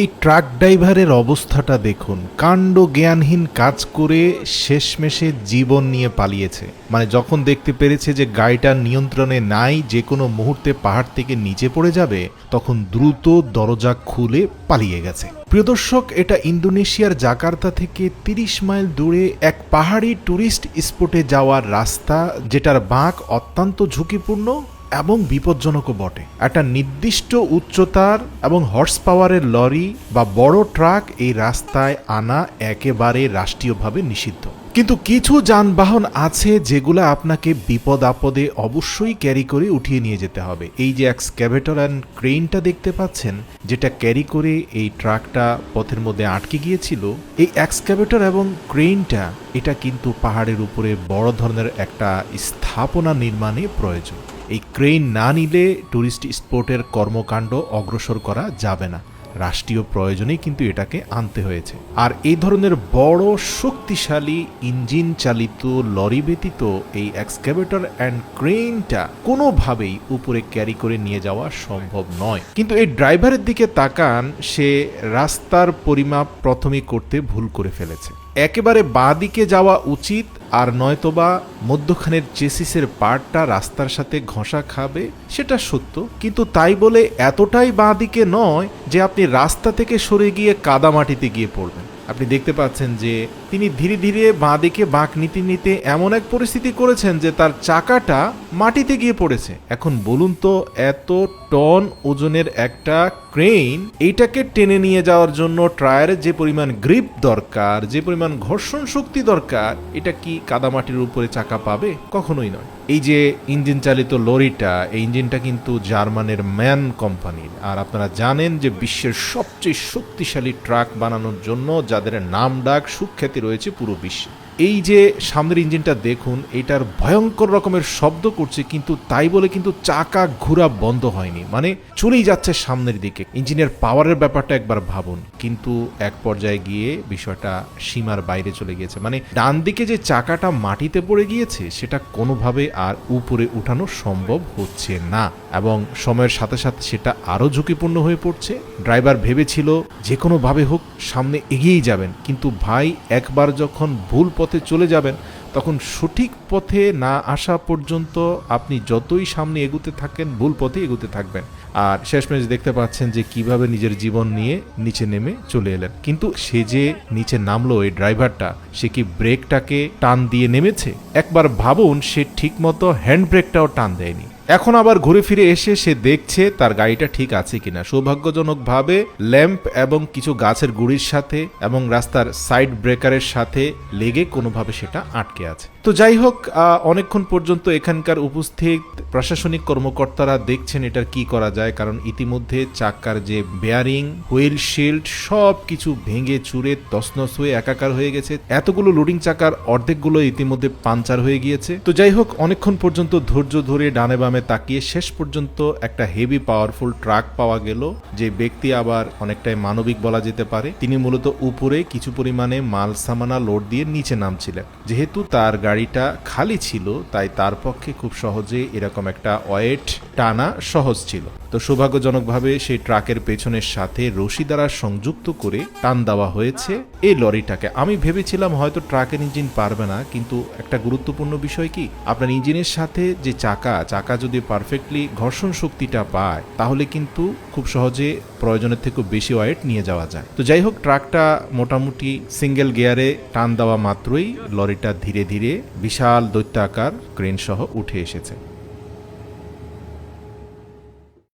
এই ট্রাক ড্রাইভারের অবস্থাটা দেখুন। কাণ্ড জ্ঞানহীন কাজ করে শেষমেশে জীবন নিয়ে পালিয়েছে। মানে যখন দেখতে পেরেছে যে গাড়িটা নিয়ন্ত্রণে নাই, যে কোনো মুহূর্তে পাহাড় থেকে নিচে পড়ে যাবে, তখন দ্রুত দরজা খুলে পালিয়ে গেছে। প্রিয় দর্শক, এটা ইন্দোনেশিয়ার জাকার্তা থেকে তিরিশ মাইল দূরে এক পাহাড়ি ট্যুরিস্ট স্পটে যাওয়ার রাস্তা, যেটার বাঁক অত্যন্ত ঝুঁকিপূর্ণ। এবং বিপজ্জনকও বটে। একটা নির্দিষ্ট উচ্চতার এবং হর্স পাওয়ারের লরি বা বড় ট্রাক এই রাস্তায় আনা একেবারে রাষ্ট্রীয়ভাবে নিষিদ্ধ। কিন্তু কিছু যানবাহন আছে যেগুলো আপনাকে বিপদ আপদে অবশ্যই ক্যারি করে উঠিয়ে নিয়ে যেতে হবে। এই যে এক্সক্যাভেটর অ্যান্ড ক্রেনটা দেখতে পাচ্ছেন, যেটা ক্যারি করে এই ট্রাকটা পথের মধ্যে আটকে গিয়েছিল, এই এক্সক্যাভেটর এবং ক্রেনটা এটা কিন্তু পাহাড়ের উপরে বড় ধরনের একটা স্থাপনা নির্মাণে প্রয়োজন। এই ক্রেন না নিলে ট্যুরিস্ট স্পোর্টের কর্মকাণ্ড অগ্রসর করা যাবে না। রাষ্ট্রীয় প্রয়োজনেই কিন্তু এটাকে আনতে হয়েছে। আর এই ধরনের বড় শক্তিশালী ইঞ্জিন চালিত লরি ব্যতীত এই এক্সক্যাভেটর অ্যান্ড ক্রেনটা কোনোভাবেই উপরে ক্যারি করে নিয়ে যাওয়া সম্ভব নয়। কিন্তু এই ড্রাইভারের দিকে তাকান, সে রাস্তার পরিমাপ প্রথমেই করতে ভুল করে ফেলেছে। একেবারে বাঁ দিকে যাওয়া উচিত আর নয়তোবা মধ্যখানের চেসিসের পার্টটা রাস্তার সাথে ঘষা খাবে, সেটা সত্য। কিন্তু তাই বলে এতটাই বাঁ দিকে নয় যে আপনি রাস্তা থেকে সরে গিয়ে কাদামাটিতে গিয়ে পড়বেন। আপনি দেখতে পাচ্ছেন যে তিনি ধীরে ধীরে বাঁ দিকে বাঁক নিতে নিতে এমন এক পরিস্থিতি করেছেন যে তার চাকাটা মাটিতে গিয়ে পড়েছে। এখন বলুন তো, এত টন ওজনের একটা ক্রেন এইটাকে টেনে নিয়ে যাওয়ার জন্য ট্রায়ারের যে পরিমাণ গ্রিপ দরকার, যে পরিমাণ ঘর্ষণ শক্তি দরকার, এটা কি কাদামাটির উপরে চাকা পাবে? কখনোই নয়। এই যে ইঞ্জিন চালিত লরিটা, এই ইঞ্জিনটা কিন্তু জার্মানের ম্যান কোম্পানির। আর আপনারা জানেন যে বিশ্বের সবচেয়ে শক্তিশালী ট্রাক বানানোর জন্য যাদের নাম ডাক সুখ্যাতি রয়েছে পুরো বিশ্বে। এই যে সামনের ইঞ্জিনটা দেখুন, এটার ভয়ঙ্কর রকমের শব্দ করছে, কিন্তু তাই বলে কিন্তু চাকা ঘোরা বন্ধ হয়নি। মানে চলেই যাচ্ছে সামনের দিকে। ইঞ্জিনের পাওয়ারের ব্যাপারটা একবার ভাবুন। কিন্তু এক পর্যায়ে গিয়ে বিষয়টা সীমার বাইরে চলে গিয়েছে। মানে ডান দিকে যে চাকাটা মাটিতে পড়ে গিয়েছে, সেটা কোনোভাবে আর উপরে উঠানো সম্ভব হচ্ছে না। এবং সময়ের সাথে সাথে সেটা আরও ঝুঁকিপূর্ণ হয়ে পড়ছে। ড্রাইভার ভেবেছিল যে কোনোভাবে হোক সামনে এগিয়েই যাবেন। কিন্তু ভাই, একবার যখন ভুল পথে চলে যাবেন, তখন সঠিক পথে না আসা পর্যন্ত আপনি যতই সামনে এগুতে থাকেন, ভুল পথে এগুতে থাকবেন। আর শেষমেশ দেখতে পাচ্ছেন যে কীভাবে নিজের জীবন নিয়ে নিচে নেমে চলে এলেন। কিন্তু সে যে নিচে নামলো এই ড্রাইভারটা, সে কি ব্রেকটাকে টান দিয়ে নেমেছে? একবার ভাবুন, সে ঠিকমতো হ্যান্ড ব্রেকটাও টান দেয়নি। এখন আবার ঘুরে ফিরে এসে সে দেখছে তার গাড়িটা ঠিক আছে কিনা। সৌভাগ্যজনকভাবে ল্যাম্প এবং কিছু গাছের গুড়ির সাথে এবং রাস্তার সাইড ব্রেকারের সাথে লেগে কোনোভাবে সেটা আটকে আছে। তো যাই হোক অনেকক্ষণ পর্যন্ত এখানকার উপস্থিত প্রশাসনিক কর্মকর্তারা দেখছেন এটার কি করা যায়, কারণ ইতিমধ্যে চাকার যে বেয়ারিং হুইল শিল্ড সব কিছু ভেঙে চুরে তসনস হয়ে একাকার হয়ে গেছে। এতগুলো লোডিং চাকার অর্ধেকগুলো ইতিমধ্যে পাঞ্চার হয়ে গিয়েছে। তো যাই হোক, অনেকক্ষণ পর্যন্ত ধৈর্য ধরে ডানে বামে তাকিয়ে শেষ পর্যন্ত একটা হেভি পাওয়ারফুল ট্রাক পাওয়া গেল, যে ব্যক্তি আবার অনেকটাই মানবিক বলা যেতে পারে। তিনি মূলত উপরে কিছু পরিমাণে মাল, সামানা লোড দিয়ে নিচে নামছিলেন। যেহেতু তার গাড়িটা খালি ছিল, তাই তার পক্ষে খুব সহজে এরকম একটা ওয়েট টানা সহজ ছিল। তো সৌভাগ্যজনকভাবে সেই ট্রাকের পেছনের সাথে রশি দ্বারা সংযুক্ত করে টান দেওয়া হয়েছে। এই লরিটাকে। আমি ভেবেছিলাম হয়তো ট্রাকের ইঞ্জিন পারবে না, কিন্তু একটা গুরুত্বপূর্ণ বিষয় কি? আপনার ইঞ্জিনের সাথে যে চাকা চাকা যদি পারফেক্টলি ঘর্ষণ শক্তিটা পায়, তাহলে কিন্তু খুব সহজে প্রয়োজনের থেকেও বেশি ওয়েট নিয়ে যাওয়া যায়। তো যাই হোক, ট্রাকটা মোটামুটি সিঙ্গেল গিয়ারে টান দেওয়া মাত্রই লরিটা ধীরে ধীরে বিশাল দৈত্যাকার ক্রেন সহ উঠে এসেছে।